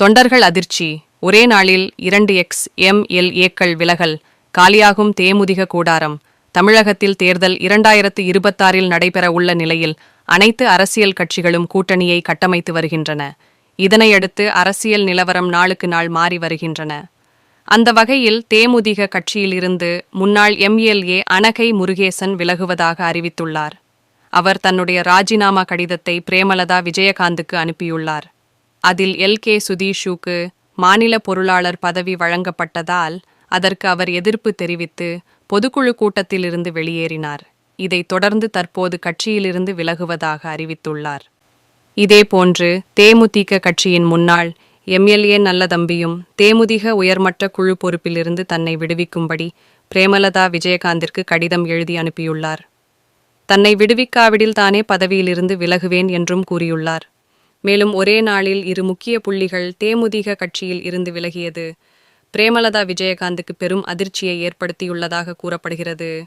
தொண்டர்கள் அதிர்ச்சி. ஒரே நாளில் இரண்டு எக்ஸ் எம் எல் ஏக்கள் விலகல். காலியாகும் தேமுதிக கூடாரம். தமிழகத்தில் தேர்தல் இரண்டாயிரத்து இருபத்தாறில் நடைபெற உள்ள நிலையில் அனைத்து அரசியல் கட்சிகளும் கூட்டணியை கட்டமைத்து வருகின்றன. இதனையடுத்து அரசியல் நிலவரம் நாளுக்கு நாள் மாறி வருகின்றன. அந்த வகையில் தேமுதிக கட்சியிலிருந்து முன்னாள் எம்எல்ஏ அனகை முருகேசன் விலகுவதாக அறிவித்துள்ளார். அவர் தன்னுடைய ராஜினாமா கடிதத்தை பிரேமலதா விஜயகாந்துக்கு அனுப்பியுள்ளார். அதில் எல். கே. சுதீஷுக்கு மாநில பொருளாளர் பதவி வழங்கப்பட்டதால் அதற்கு அவர் எதிர்ப்பு தெரிவித்து பொதுக்குழு கூட்டத்திலிருந்து வெளியேறினார். இதைத் தொடர்ந்து தற்போது கட்சியிலிருந்து விலகுவதாக அறிவித்துள்ளார். இதேபோன்று தேமுதிக கட்சியின் முன்னாள் எம்எல்ஏ நல்லதம்பியும் தேமுதிக உயர்மட்ட குழு பொறுப்பிலிருந்து தன்னை விடுவிக்கும்படி பிரேமலதா விஜயகாந்திற்கு கடிதம் எழுதி அனுப்பியுள்ளார். தன்னை விடுவிக்காவிடில் தானே பதவியிலிருந்து விலகுவேன் என்றும் கூறியுள்ளார். மேலும் ஒரே நாளில் இரு முக்கிய புள்ளிகள் தேமுதிக கட்சியில் இருந்து விலகியது. பிரேமலதா விஜயகாந்துக்கு பெரும் அதிர்ச்சியை ஏற்படுத்தியுள்ளதாக கூறப்படுகிறது.